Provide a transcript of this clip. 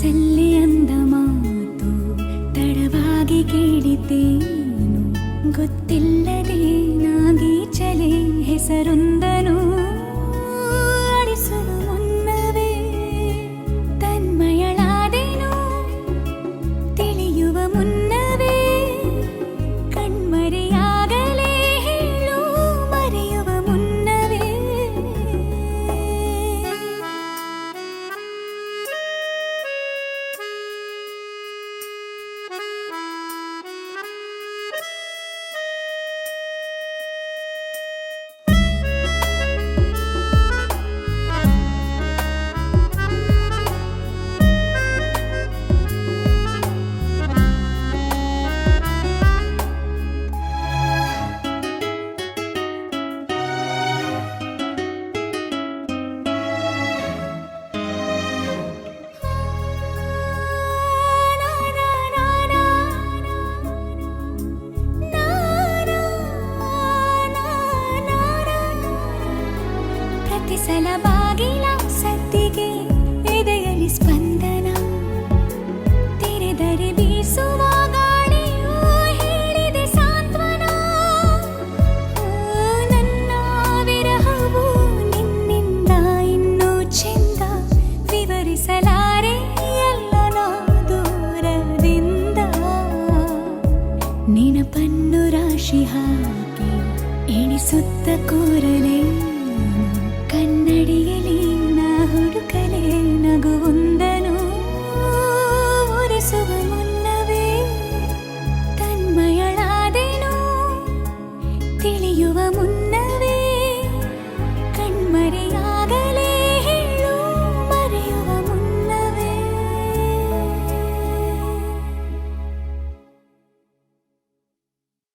ಸಲ್ಲಿ ಅಂದ ಮಾತು ತಡವಾಗಿ ಕೇಳಿದ್ದೇನು. ಗೊತ್ತಿಲ್ಲದೆ ನಾಗಿ ಚಲೆ ಹೆಸರು ಸಲ ಬಾಗಿಲ ಸದ್ದಿಗೆ ಎದೆಯಲ್ಲಿ ಸ್ಪಂದನ. ತೆರೆದರೆ ಹೇಳಿದೆ ಸಾಂತ್ವನ. ನನ್ನ ವಿರಹವು ನಿನ್ನಿಂದ ಇನ್ನೂ ಚೆಂದ. ವಿವರಿಸಲಾರೆ ಎಲ್ಲ ನಾ ದೂರದಿಂದ. ನೆನಪನ್ನು ರಾಶಿ ಹಾಕಿ ಎಣಿಸುತ್ತ ಕೂರಲೇ. ಕಿಡಿಯಲಿ ನಾ ಹುಡುಕಲೆ ನಗುವುಂದನು ಒರೆಸುವ ಮುನ್ನವೇ ತನ್ಮಯಳಾದೆನು ತಿಳಿಯುವ